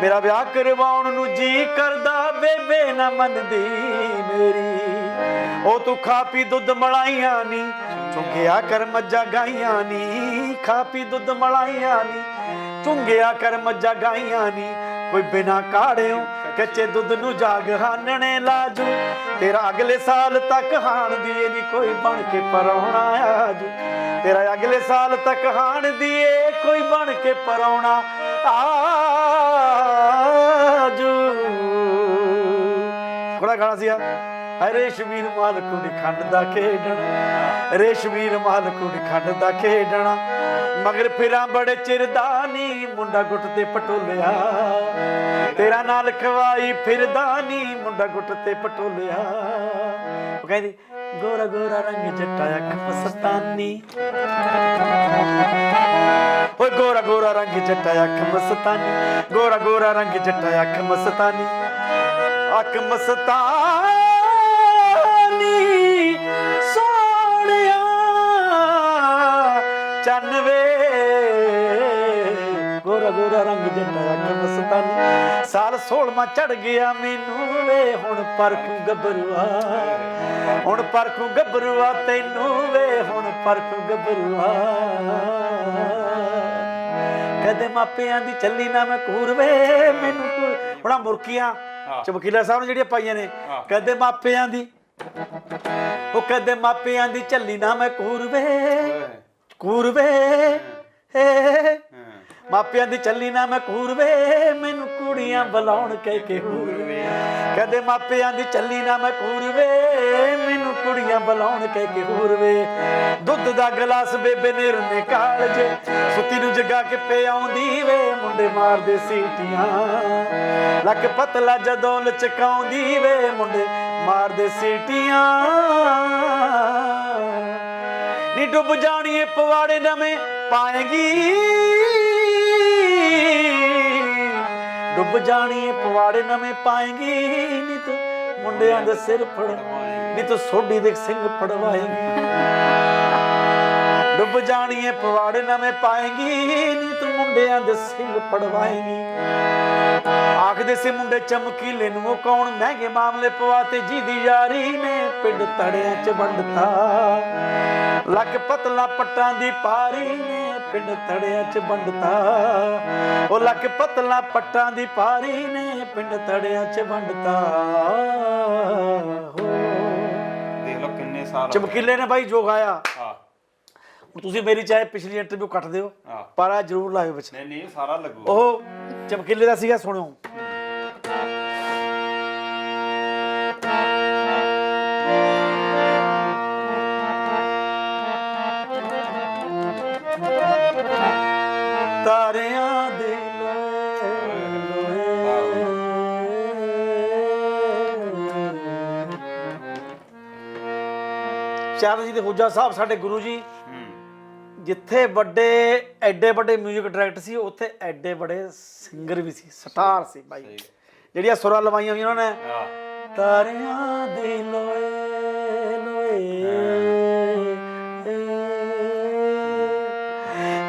ਮੇਰਾ ਵਿਆਹ ਕਰਵਾਉਣ ਨੂੰ ਜੀ ਕਰਦਾ, ਬੇਬੇ ਨਾ ਮੰਨਦੀ ਮੇਰੀ। ਉਹ ਤੂੰ ਖਾ ਪੀ ਦੁੱਧ ਮਲਾਈਆਂ ਨੀ, ਚੁੰਗਿਆ ਕਰ ਮੱਝਾਂ ਗਾਈਆਂ ਨੀ। ਖਾ ਪੀ ਦੁੱਧ ਮਲਾਈਆਂ ਨੀ, ਚੁੰਗਿਆ ਕਰ ਮੱਝਾਂ ਗਾਈਆਂ ਨੀ। ਕੋਈ ਬਿਨਾ ਕਾੜਿਓ ਕੱਚੇ ਦੁੱਧ ਨੂੰ ਜਾਗ ਹਾਨਣੇ ਲਾਜੂ। ਤੇਰਾ ਅਗਲੇ ਸਾਲ ਤੱਕ ਹਾਣ ਦੀਏ ਨੀ, ਕੋਈ ਬਣ ਕੇ ਪਰੌਣਾ ਆਜੂ। ਤੇਰਾ ਅਗਲੇ ਸਾਲ ਤੱਕ ਹਾਣ ਦੀਏ, ਕੋਈ ਬਣ ਕੇ ਪਰੌਣਾ ਆਜੂ। ਕੋਲਾ ਗਾਣਾ ਸੀ ਆ। ਰੇਸ਼ਮੀਰ ਮਾਲ ਕੁੜੀ ਖੰਡ ਦਾ ਖੇਡਣਾ ਰੇਸ਼ਮੀਰ ਮਾਲ ਕੁੜੀ ਖੰਡ ਦਾ ਖੇਡਣਾ। ਮਗਰ ਫਿਰਾਂ ਬੜੇ ਚਿਰਦਾ ਨੀ, ਮੁੰਡਾ ਗੁੱਟ ਤੇ ਪਟੋਲਿਆ। ਤੇਰਾ ਨਾਲ ਖਵਾਈ ਫਿਰਦਾ ਨੀ, ਮੁੰਡਾ ਗੁੱਟ ਤੇ ਪਟੋਲਿਆ। ਉਹ ਕਹਿੰਦੀ ਗੋਰਾ ਗੋਰਾ ਰੰਗ ਜੱਟਾ ਅੱਖ ਮਸਤਾਨੀ ਓਏ ਗੋਰਾ ਗੋਰਾ ਰੰਗ ਜੱਟਾ ਅੱਖ ਮਸਤਾਨੀ ਗੋਰਾ ਗੋਰਾ ਰੰਗ ਜੱਟਾ ਅੱਖ ਮਸਤਾਨੀ ਅੱਖ ਮਸਤਾਨੀ ਸੋਹਣਿਆ ਚੰਨ ਵੇ। ਗੋਰਾ ਗੋਰਾ ਰੰਗ ਜੱਟਾ ਅੱਖ ਸਾਲ 16ਵਾਂ ਚੜ ਗਿਆ ਮੈਨੂੰ ਵੇ ਹੁਣ ਪਰਖੂ ਗੱਭਰੂਆ। ਹੁਣ ਪਰਖੂ ਗੱਭਰੂਆ ਤੈਨੂੰ ਵੇ ਹੁਣ ਪਰਖੂ ਗੱਭਰੂਆ। ਕਦੇ ਮਾਪਿਆਂ ਦੀ ਚੱਲੀ ਨਾ ਮੈਂ ਕੂਰਵੇ ਮੈਨੂੰ ਕੂਰ। ਹੁਣਾ ਮੁਰਕੀਆਂ। ਚਮਕੀਲਾ ਸਾਹਿਬ ਨੇ ਜਿਹੜੀਆਂ ਪਾਈਆਂ ਨੇ। ਕਦੇ ਮਾਪਿਆਂ ਦੀ ਉਹ ਕਦੇ ਮਾਪਿਆਂ ਦੀ ਚੱਲੀ ਨਾ ਮੈਂ ਕੂਰਵੇ ਕੂਰਵੇ ਏ ਮਾਪਿਆਂ ਦੀ ਚੱਲੀ ਨਾ ਮੈਂ ਕੂਰਵੇ, ਮੈਨੂੰ ਕੁੜੀਆਂ ਬੁਲਾਉਣ ਕਹਿ ਕੇ ਹੂਰਵੇ ਕਦੇ ਮਾਪਿਆਂ ਦੀ ਚੱਲੀ ਨਾ ਮੈਂ ਕੂਰਵੇ, ਮੈਨੂੰ ਕੁੜੀਆਂ ਬੁਲਾਉਣ ਕਹਿ ਕੇ ਹੂਰਵੇ ਦੁੱਧ ਦਾ ਗਲਾਸ ਬੇਬੇ ਨੇ ਰਨੇ ਕਾਲਜੇ ਸੁੱਤੀ ਨੂੰ ਜਗਾ ਕੇ ਪਿਆਉਂਦੀ ਵੇ, ਮੁੰਡੇ ਮਾਰਦੇ ਸੀਟੀਆਂ। ਲੱਕ ਪਤਲਾ ਜਦੋਂ ਲਚਕਾਉਂਦੀ ਵੇ, ਮੁੰਡੇ ਮਾਰਦੇ ਸੀਟੀਆਂ। ਨੀ ਡੁੱਬ ਜਾਣੀਏ ਪਵਾੜੇ ਨਵੇਂ, ਪਾਏਗੀ ਡੁੱਬ ਜਾਣੀਏ ਪਵਾੜੇ ਨਵੇਂ ਪਾਏਗੀ। ਨੀ ਤੂੰ ਮੁੰਡਿਆਂ ਦੇ ਸਿਰ ਫੜ ਨੀ ਤੂੰ ਸੋਢੀ ਦੇ ਸਿੰਘ ਫੜਵਾਏਗੀ। ਡੁੱਬ ਜਾਣੀਏ ਪਵਾੜੇ ਨਵੇਂ ਪਾਏਗੀ, ਨੀ ਤੂੰ ਮੁੰਡਿਆਂ ਦੇ ਸਿੰਘ ਫੜਵਾਏਗੀ। ਆਖਦੇ ਸੀ ਮੁੰਡੇ ਚਮਕੀਲੇ ਨੂੰ ਕੌਣ? ਮਹਿੰਗੇ ਮਾਮਲੇ ਪਵਾਤੇ ਜਿਹਦੀ ਯਾਰੀ ਨੇ ਪਿੰਡ ਤੜਿਆਂ ਚ ਵੰਡਤਾ। ਲੱਕ ਪਤਲਾ ਪੱਟਾਂ ਦੀ ਪਾਰੀ ਨੇ ਪਿੰਡ ਤੜਿਆਂ ਚ ਵੰਡਤਾ। ਉਹ ਲੱਕ ਪਤਲਾ ਪੱਟਾਂ ਦੀ ਪਾਰੀ ਨੇ ਪਿੰਡ ਤੜਿਆਂ ਚ ਵੰਡਤਾ। ਦੇਖ ਲਓ ਕਿੰਨੇ ਸਾਲ। ਚਮਕੀਲੇ ਨੇ ਬਾਈ ਜੋ ਗਾਇਆ ਹਾਂ। ਤੁਸੀਂ ਮੇਰੀ ਚਾਹੇ ਪਿਛਲੀ ਇੰਟਰਵਿਊ ਕੱਟ ਦਿਓ ਪਰ ਆ ਜਰੂਰ ਲਾਇਓ ਵਿੱਚ। ਨਹੀਂ ਨਹੀਂ ਸਾਰਾ ਲੱਗੂ। ਉਹ ਚਮਕੀਲੇ ਦਾ ਸੀਗਾ ਸੁਣਿਓ। ਚਾਰ ਜੀ ਦੇ ਹੋਜਾ ਸਾਹਿਬ ਸਾਡੇ ਗੁਰੂ ਜੀ। ਜਿੱਥੇ ਵੱਡੇ ਐਡੇ ਵੱਡੇ 뮤직 ਡਾਇਰੈਕਟਰ ਸੀ ਉੱਥੇ ਐਡੇ ਵੱਡੇ ਸਿੰਗਰ ਵੀ ਸੀ ਸਟਾਰ ਸੀ ਬਾਈ। ਜਿਹੜੀਆਂ ਸੁਰਾਂ ਲਵਾਈਆਂ ਵੀ ਉਹਨਾਂ ਨੇ। ਤਾਰਿਆਂ ਦੇ ਲੋਏ ਲੋਏ।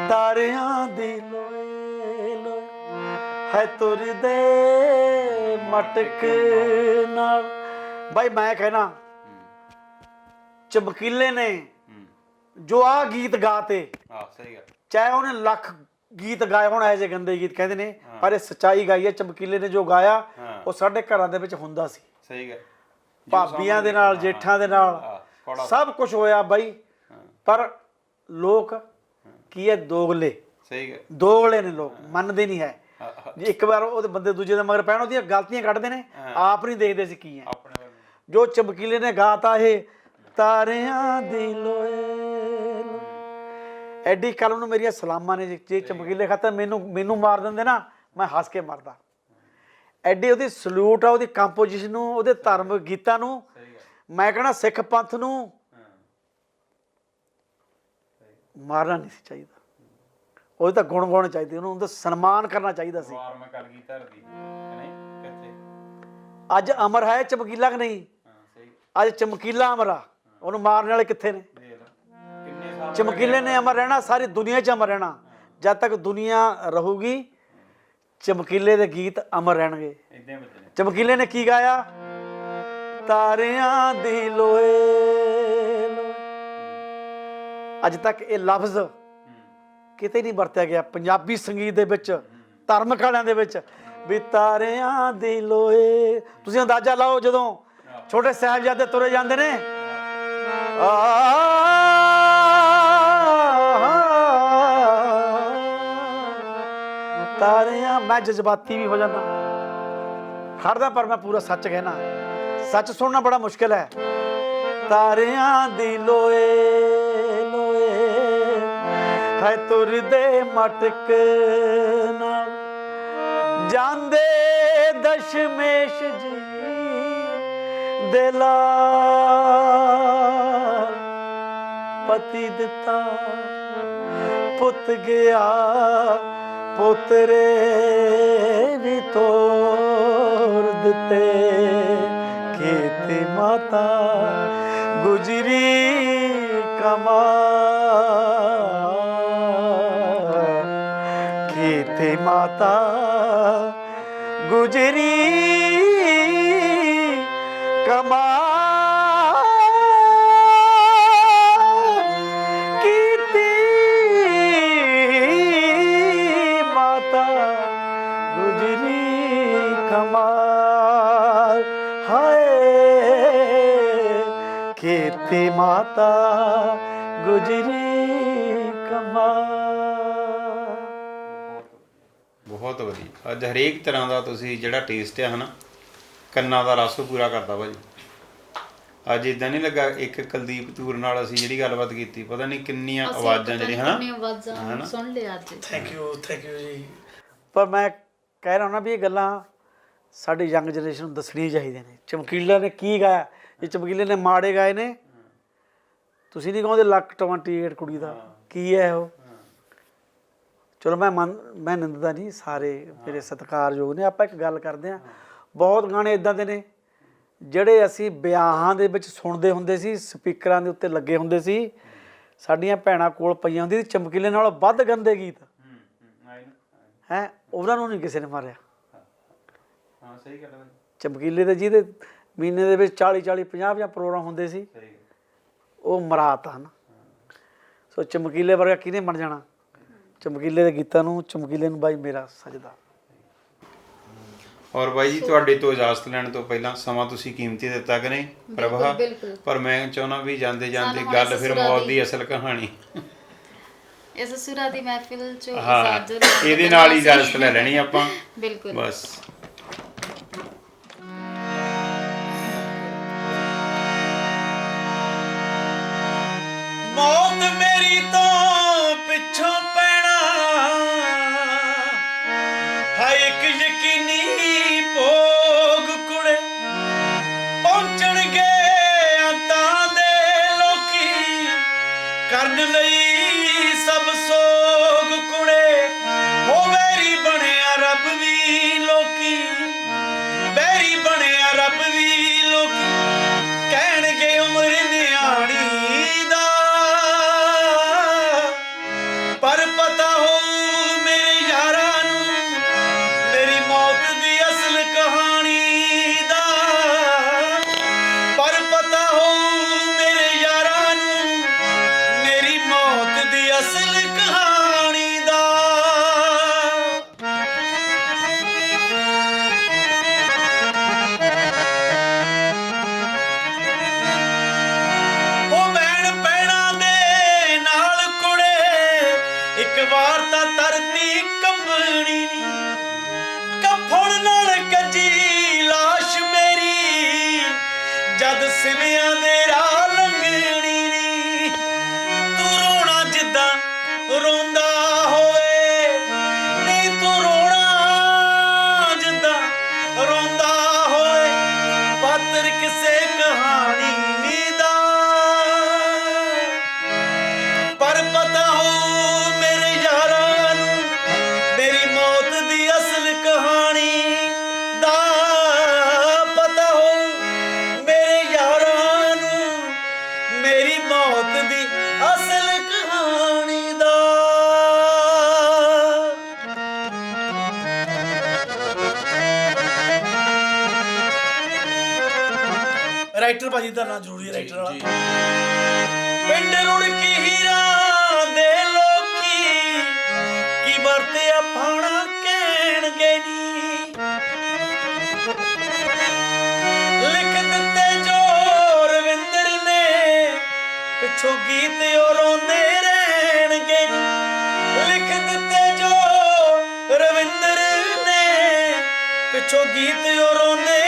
ਤਾਰਿਆਂ ਦੇ ਲੋਏ ਲੋਏ। ਹੈ ਤੁਰਦੇ ਮਟਕ ਨਾਲ। ਬਾਈ ਮੈਂ ਕਹਿਣਾ ਚਮਕੀਲੇ ਨੇ ਜੋ ਆ ਗੀਤ ਗਾਤੇ ਹਾਂ ਸਹੀ ਗੱਲ। ਚਾਹੇ ਉਹਨੇ ਲੱਖ ਗੀਤ ਗਾਏ ਹੋਣ ਐਜੇ ਗੰਦੇ ਗੀਤ ਕਹਿੰਦੇ ਨੇ ਪਰ ਇਹ ਸਚਾਈ ਗਾਈ ਹੈ ਚਮਕੀਲੇ ਨੇ ਜੋ ਗਾਇਆ। ਉਹ ਸਾਡੇ ਘਰਾਂ ਦੇ ਵਿੱਚ ਹੁੰਦਾ ਸੀ। ਸਹੀ ਗੱਲ। ਭਾਬੀਆਂ ਦੇ ਨਾਲ ਜੇਠਾਂ ਦੇ ਨਾਲ ਸਭ ਕੁਝ ਹੋਇਆ ਬਾਈ। ਪਰ ਲੋਕ ਕੀ ਹੈ? ਦੋਗਲੇ। ਸਹੀ ਗੱਲ। ਦੋਗਲੇ ਨੇ ਲੋਕ ਮੰਨਦੇ ਨਹੀਂ ਹੈ। ਜੇ ਇੱਕ ਵਾਰ ਉਹਦੇ ਬੰਦੇ ਦੂਜੇ ਦੇ ਮਗਰ ਪੈਣ ਉਹਦੀਆਂ ਗਲਤੀਆਂ ਕੱਢਦੇ ਨੇ ਆਪ ਨਹੀਂ ਦੇਖਦੇ ਸੀ ਕੀ ਹੈ। ਜੋ ਚਮਕੀਲੇ ਨੇ ਗਾਤਾ ਇਹ ਤਾਰਿਆਂ ਦੀ ਲੋਏ। ਐਡੀ ਕਲਮ ਨੂੰ ਮੇਰੀਆਂ ਸਲਾਮਾਂ ਨੇ ਜੇ- ਚਮਕੀਲੇ ਖਾਤਰ ਮੈਨੂੰ ਮੈਨੂੰ ਮਾਰ ਦਿੰਦੇ ਨਾ ਮੈਂ ਹੱਸ ਕੇ ਮਰਦਾ। ਐਡੀ ਉਹਦੀ ਸਲੂਟ ਆ ਉਹਦੀ ਕੰਪੋਜੀਸ਼ਨ ਨੂੰ ਉਹਦੇ ਧਰਮ ਗੀਤਾਂ ਨੂੰ ਮੈਂ ਕਹਣਾ ਸਿੱਖ ਪੰਥ ਨੂੰ ਮਾਰਨਾ ਨਹੀਂ ਸੀ ਚਾਹੀਦਾ। ਉਹਦੇ ਤਾਂ ਗੁਣ ਗਾਉਣੇ ਚਾਹੀਦੇ ਉਹਨੂੰ ਉਹਦਾ ਸਨਮਾਨ ਕਰਨਾ ਚਾਹੀਦਾ ਸੀ। ਵਾਰ ਮੈਂ ਧਰਦੀ ਅੱਜ ਅਮਰ ਹੈ ਚਮਕੀਲਾ ਕਿ ਨਹੀਂ? ਅੱਜ ਚਮਕੀਲਾ ਅਮਰ ਆ। ਉਹਨੂੰ ਮਾਰਨ ਵਾਲੇ ਕਿੱਥੇ ਨੇ? ਚਮਕੀਲੇ ਨੇ ਅਮਰ ਰਹਿਣਾ ਸਾਰੀ ਦੁਨੀਆ 'ਚ ਅਮਰ ਰਹਿਣਾ। ਜਦ ਤੱਕ ਦੁਨੀਆ ਰਹੂਗੀ ਚਮਕੀਲੇ ਦੇ ਗੀਤ ਅਮਰ ਰਹਿਣਗੇ। ਚਮਕੀਲੇ ਨੇ ਕੀ ਗਾਇਆ? ਤਾਰਿਆਂ ਦੀ ਲੋਏ। ਅੱਜ ਤੱਕ ਇਹ ਲਫ਼ਜ਼ ਕਿਤੇ ਨਹੀਂ ਵਰਤਿਆ ਗਿਆ। ਪੰਜਾਬੀ ਸੰਗੀਤ ਦੇ ਵਿੱਚ ਧਾਰਮਿਕ ਵਾਲਿਆਂ ਦੇ ਵਿੱਚ ਵੀ ਤਾਰਿਆਂ ਦੀ ਲੋਏ ਤੁਸੀਂ ਅੰਦਾਜ਼ਾ ਲਾਓ ਜਦੋਂ ਛੋਟੇ ਸਾਹਿਬਜ਼ਾਦੇ ਤੁਰੇ ਜਾਂਦੇ ਨੇ ਤਾਰਿਆਂ, ਮੈਂ ਜਜ਼ਬਾਤੀ ਵੀ ਹੋ ਜਾਂਦਾ। ਖੜਦਾ ਪਰ ਮੈਂ ਪੂਰਾ ਸੱਚ ਕਹਿਣਾ। ਸੱਚ ਸੁਣਨਾ ਬੜਾ ਮੁਸ਼ਕਿਲ ਹੈ। ਤਾਰਿਆਂ ਦੀ ਲੋਏ ਲੋਏ ਹੈ ਤੁਰਦੇ ਮਟਕ ਨਾਲ। ਜਾਂਦੇ ਦਸ਼ਮੇਸ਼ ਜੀ ਦਿਲਾ ਪਤੀ ਦਿੱਤਾ। ਪੁੱਤ ਗਿਆ, ਪੁੱਤਰੇ ਵੀ ਤੋਰ ਦਿੱਤੇ। ਖੇਤ ਮਾਤਾ ਗੁਜਰੀ ਕਮਾ। ਖੇਤੇ ਮਾਤਾ ਗੁਜਰੀ ਮਾਤਾ ਗੁਜਰੀ ਕਮਾਲ। ਬਹੁਤ ਵਧੀਆ। ਅੱਜ ਹਰੇਕ ਤਰ੍ਹਾਂ ਦਾ ਤੁਸੀਂ ਜਿਹੜਾ ਟੇਸਟ ਹੈ ਹਨਾ ਕੰਨਾਂ ਦਾ ਰਸ ਪੂਰਾ ਕਰਦਾ ਭਾਜੀ। ਅੱਜ ਇਦਾਂ ਨਹੀਂ ਲੱਗਾ ਇੱਕ ਕੁਲਦੀਪ ਤੂਰ ਨਾਲ ਅਸੀਂ ਜਿਹੜੀ ਗੱਲਬਾਤ ਕੀਤੀ ਪਤਾ ਨਹੀਂ ਕਿੰਨੀਆਂ ਆਵਾਜ਼ਾਂ ਜਿਹੜੀਆਂ ਹਨਾ ਕਿੰਨੀਆਂ ਆਵਾਜ਼ਾਂ ਸੁਣ ਲਿਆ ਅੱਜ। ਥੈਂਕ ਯੂ ਥੈਂਕ ਯੂ ਜੀ। ਪਰ ਮੈਂ ਕਹਿ ਰਿਹਾ ਹਾਂ ਵੀ ਇਹ ਗੱਲਾਂ ਸਾਡੀ ਯੰਗ ਜਨਰੇਸ਼ਨ ਨੂੰ ਦੱਸਣੀਆਂ ਚਾਹੀਦੀਆਂ ਨੇ। ਚਮਕੀਲਾ ਨੇ ਕੀ ਗਾਇਆ ਇਹ ਚਮਕੀਲੇ ਨੇ ਮਾੜੇ ਗਾਏ ਨੇ ਤੁਸੀਂ ਨਹੀਂ ਕਹੋਗੇ ਲੱਕ 28 ਕੁੜੀ ਦਾ। ਕੀ ਹੈ ਉਹ? ਚਲੋ ਮੈਂ ਮੰਨ ਮੈਂ ਨਿੰਦਦਾ ਨਹੀਂ ਸਾਰੇ ਮੇਰੇ ਸਤਿਕਾਰਯੋਗ ਨੇ ਆਪਾਂ ਇੱਕ ਗੱਲ ਕਰਦੇ ਆ ਬਹੁਤ ਗਾਣੇ ਇਦਾਂ ਦੇ ਨੇ ਜਿਹੜੇ ਅਸੀਂ ਵਿਆਹਾਂ ਦੇ ਵਿੱਚ ਸੁਣਦੇ ਹੁੰਦੇ ਸੀ ਸਪੀਕਰਾਂ ਦੇ ਉੱਤੇ ਲੱਗੇ ਹੁੰਦੇ ਸੀ। ਸਾਡੀਆਂ ਭੈਣਾਂ ਕੋਲ ਪਈਆਂ ਹੁੰਦੀ ਸੀ ਚਮਕੀਲੇ ਨਾਲੋਂ ਵੱਧ ਗੰਦੇ ਗੀਤ। ਹੈ ਉਹਨਾਂ ਨੂੰ ਨਹੀਂ ਕਿਸੇ ਨੇ ਮਾਰਿਆ। ਹਾਂ ਸਹੀ ਗੱਲ ਹੈ ਭਾਜੀ ਚਮਕੀਲੇ ਦੇ ਜਿਹਦੇ ਮਹੀਨੇ ਦੇ ਵਿੱਚ 40 40 50 50 ਪ੍ਰੋਗਰਾਮ ਹੁੰਦੇ ਸੀ। ਸਹੀ। ਉਹ ਮਰਾਤ ਹਨ ਸੋ ਚਮਕੀਲੇ ਵਰਗਾ ਕਿਹਨੇ ਬਣ ਜਾਣਾ? ਚਮਕੀਲੇ ਦੇ ਗੀਤਾਂ ਨੂੰ ਚਮਕੀਲੇ ਨੂੰ ਬਾਈ ਮੇਰਾ ਸਜਦਾ। ਔਰ ਬਾਈ ਜੀ ਤੁਹਾਡੇ ਤੋਂ ਇਜਾਜ਼ਤ ਲੈਣ ਤੋਂ ਪਹਿਲਾਂ ਸਮਾਂ ਤੁਸੀਂ ਕੀਮਤੀ ਦਿੱਤਾ ਕਿ ਨਹੀਂ ਪ੍ਰਭਾ? ਬਿਲਕੁਲ। ਪਰ ਮੈਂ ਚਾਹੁੰਦਾ ਵੀ ਜਾਂਦੇ ਜਾਂਦੇ ਗੱਲ ਫਿਰ ਮੌਤ ਦੀ- ਅਸਲ ਕਹਾਣੀ। ਇਸ ਸੁਰਾ ਦੀ ਮਹਿਫਿਲ ਚ ਇਜਾਜ਼ਤ ਇਹਦੇ ਨਾਲ ਹੀ ਇਜਾਜ਼ਤ ਲੈ ਲੈਣੀ ਆਪਾਂ। ਬਿਲਕੁਲ। ਬਸ। ਮੌਤ ਮੇਰੀ ਤੋਂ ਪਿੱਛੋਂ ਪੈਣਾ। ਹੈ ਇੱਕ ਯਕੀਨੀ ਭੋਗ ਕੁੜੇ, ਪਹੁੰਚਣਗੇ ਅੰਤਾਂ ਦੇ ਲੋਕੀ। ਕਰਨ ਲਈ ਸਭ ਸੋਗ ਕੁੜੇ। ਰਾਈਟਰ ਭਾਜੀ ਦਾ ਨਾਂ ਜ਼ਰੂਰੀ ਹੈ ਰਾਈਟਰ ਵਾਲਾ। ਪਿੰਡ ਰੁੜ ਕੀ ਹੀਰਾ ਦੇ ਲੋਕੀ ਕੀ ਵਰਤਿਆ ਫਾਣਾ ਕਹਿਣਗੇ ਨੀ। ਲਿਖ ਦਿੱਤੇ ਜੋ ਰਵਿੰਦਰ ਨੇ ਪਿੱਛੋਂ ਗੀਤ ਉਹ ਰੋਂਦੇ ਰਹਿਣਗੇ ਨੀ। ਲਿਖ ਦਿੱਤੇ ਜੋ ਰਵਿੰਦਰ ਨੇ ਪਿੱਛੋਂ ਗੀਤ ਉਹ ਰੋਂਦੇ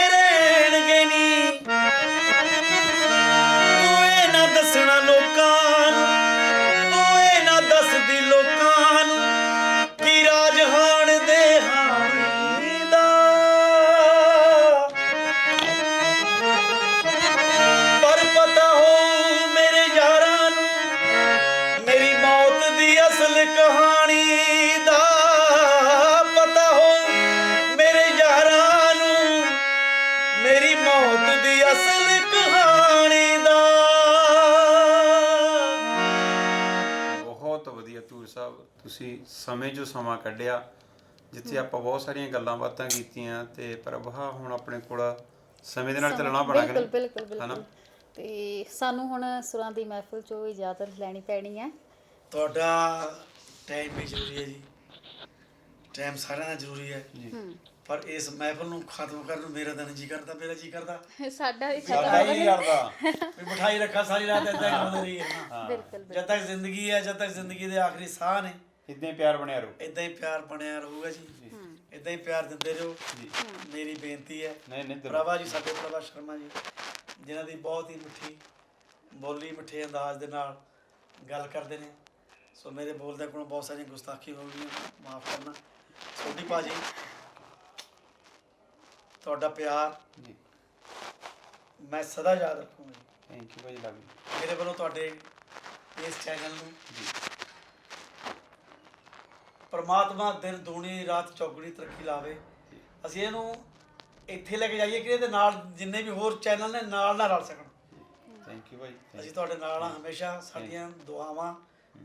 ਜੋ ਸਮਾਂ ਕੱਢਿਆ ਜਿੱਥੇ ਆਪਾਂ ਬਹੁਤ ਸਾਰੀਆਂ ਗੱਲਾਂ ਬਾਤਾਂ ਕੀਤੀਆਂ ਤੇ ਪ੍ਰਭਾ ਹੁਣ ਆਪਣੇ ਕੋਲ ਸਮੇਂ ਦੇ ਨਾਲ ਚੱਲਣਾ ਪੈਣਾ ਕਿ ਬਿਲਕੁਲ? ਬਿਲਕੁਲ ਹਨਾ? ਬਿਲਕੁਲ। ਤੇ ਸਾਨੂੰ ਹੁਣ ਸੁਰਾਂ ਦੀ ਮਹਿਫਿਲ ਚੋਂ ਇਜਾਜ਼ਤ ਲੈਣੀ ਪੈਣੀ ਹੈ। ਤੁਹਾਡਾ ਟਾਈਮ ਵੀ ਜ਼ਰੂਰੀ ਹੈ ਜੀ। ਟਾਈਮ ਸਾਰਿਆਂ ਦਾ ਜ਼ਰੂਰੀ ਹੈ। ਹੂੰ। ਪਰ ਇਸ ਮਹਿਫਲ ਨੂੰ ਖਤਮ ਕਰਨ ਨੂੰ ਮੇਰਾ ਤਾਂ ਜੀ ਕਰਦਾ ਮੇਰਾ ਜੀ ਕਰਦਾ। ਸਾਡਾ ਵੀ ਸਾਡਾ ਹੀ ਨਹੀਂ ਕਰਦਾ ਵੀ ਬਿਠਾਈ ਰੱਖਾ ਸਾਰੀ ਰਾਤ ਏਦਾਂ ਹੀ ਖਾਂਦੇ ਰਹੀਏ। ਨਾ ਬਿਲਕੁਲ। ਜਦ ਤੱਕ ਜ਼ਿੰਦਗੀ ਹੈ ਜਦ ਤੱਕ ਜ਼ਿੰਦਗੀ ਦੇ ਆਖਰੀ ਸਾਹ ਨੇ। ਇਦਾਂ ਹੀ ਪਿਆਰ ਬਣਿਆ ਰਹੋ ਇਦਾਂ ਹੀ ਪਿਆਰ ਬਣਿਆ ਰਹੂਗਾ ਜੀ। ਇਦਾਂ ਹੀ ਪਿਆਰ ਦਿੰਦੇ ਰਹੋ। ਮੇਰੀ ਬੇਨਤੀ ਹੈ। ਨਹੀਂ ਨਹੀਂ ਪ੍ਰਭਾ ਜੀ ਸਾਡੇ ਪ੍ਰਭਾ ਸ਼ਰਮਾ ਜੀ ਜਿਨ੍ਹਾਂ ਦੀ ਬਹੁਤ ਹੀ ਮਿੱਠੀ ਬੋਲੀ ਮਿੱਠੇ ਅੰਦਾਜ਼ ਦੇ ਨਾਲ ਗੱਲ ਕਰਦੇ ਨੇ। ਸੋ ਮੇਰੇ ਬੋਲਦੇ ਕੋਲੋਂ ਬਹੁਤ ਸਾਰੀਆਂ ਗੁਸਤਾਖੀ ਹੋ ਗਈਆਂ ਮਾਫ ਕਰਨਾ। ਛੋਟੀ ਭਾਜੀ ਤੁਹਾਡਾ ਪਿਆਰ ਜੀ। ਮੈਂ ਸਦਾ ਯਾਦ ਰੱਖੂੰਗਾ ਜੀ। ਥੈਂਕ ਯੂ ਭਾਈ ਲਵ ਯੂ ਮੇਰੇ ਵੱਲੋਂ ਤੁਹਾਡੇ ਇਸ ਚੈਨਲ ਨੂੰ ਪ੍ਰਮਾਤਮਾ ਦਿਨ ਦੂਣੀ ਰਾਤ ਚੌਗਣੀ ਤਰੱਕੀ ਲਾਵੇ। ਅਸੀਂ ਇਹਨੂੰ ਇੱਥੇ ਲੈ ਕੇ ਜਾਈਏ ਕਿ ਇਹਦੇ ਨਾਲ ਜਿੰਨੇ ਵੀ ਹੋਰ ਚੈਨਲ ਨੇ ਨਾਲ ਨਾਲ ਰਲ ਸਕਣ। ਥੈਂਕ ਯੂ ਭਾਈ ਅਸੀਂ ਤੁਹਾਡੇ ਨਾਲ ਹਾਂ ਹਮੇਸ਼ਾ ਸਾਡੀਆਂ ਦੁਆਵਾਂ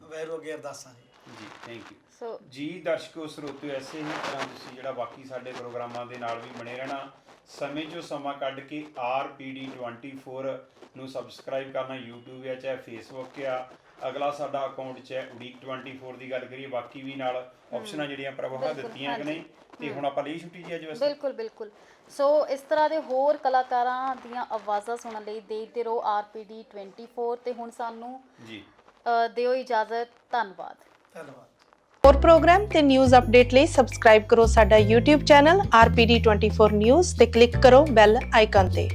ਵੈਰੋ ਅੱਗੇ ਅਰਦਾਸਾਂ ਜੀ। ਜੀ ਥੈਂਕ ਯੂ ਸੋ ਜੀ ਦਰਸ਼ਕੋ ਸਰੋਤਿਓ ਐਸੇ ਹੀ ਤਰ੍ਹਾਂ ਤੁਸੀਂ ਜਿਹੜਾ ਬਾਕੀ ਸਾਡੇ ਪ੍ਰੋਗਰਾਮਾਂ ਦੇ ਨਾਲ ਵੀ ਬਣੇ ਰਹਿਣਾ ਸਮੇਂ ਜੋ ਸਮਾਂ ਕੱਢ ਕੇ RPD24 ਨੂੰ ਸਬਸਕ੍ਰਾਈਬ ਕਰਨਾ YouTube ਹੈ ਚਾਹੇ Facebook ਆ ਅਗਲਾ ਸਾਡਾ ਅਕਾਊਂਟ 'ਚ ਹੈ ਉਡੀਕ 24 ਦੀ ਗੱਲ ਕਰੀਏ ਬਾਕੀ ਵੀ ਨਾਲ ਆਪਸ਼ਨਾਂ ਜਿਹੜੀਆਂ ਪ੍ਰਭਾਵ ਬਿਲਕੁਲ, ਦਿੱਤੀਆਂ ਕਿ ਨਹੀਂ ਤੇ ਹੁਣ ਆਪਾਂ ਲਈ ਛੁੱਟੀ ਜੀ ਅੱਜ ਵੈਸੇ? ਬਿਲਕੁਲ ਬਿਲਕੁਲ। ਸੋ ਇਸ ਤਰ੍ਹਾਂ ਦੇ ਹੋਰ ਕਲਾਕਾਰਾਂ ਦੀਆਂ ਆਵਾਜ਼ਾਂ ਸੁਣਨ ਲਈ ਦੇਖਦੇ ਰਹੋ ਆਰਪੀਡੀ 24 ਤੇ ਹੁਣ ਸਾਨੂੰ ਜੀ। ਅ, ਦਿਓ ਇਜਾਜ਼ਤ। ਧੰਨਵਾਦ। ਧੰਨਵਾਦ। ਹੋਰ ਪ੍ਰੋਗਰਾਮ ਤੇ ਨਿਊਜ਼ ਅਪਡੇਟ ਲਈ ਸਬਸਕ੍ਰਾਈਬ ਕਰੋ ਸਾਡਾ YouTube ਚੈਨਲ RPD24 News ਤੇ ਕਲਿੱਕ ਕਰੋ ਬੈਲ ਆਈਕਨ ਤੇ।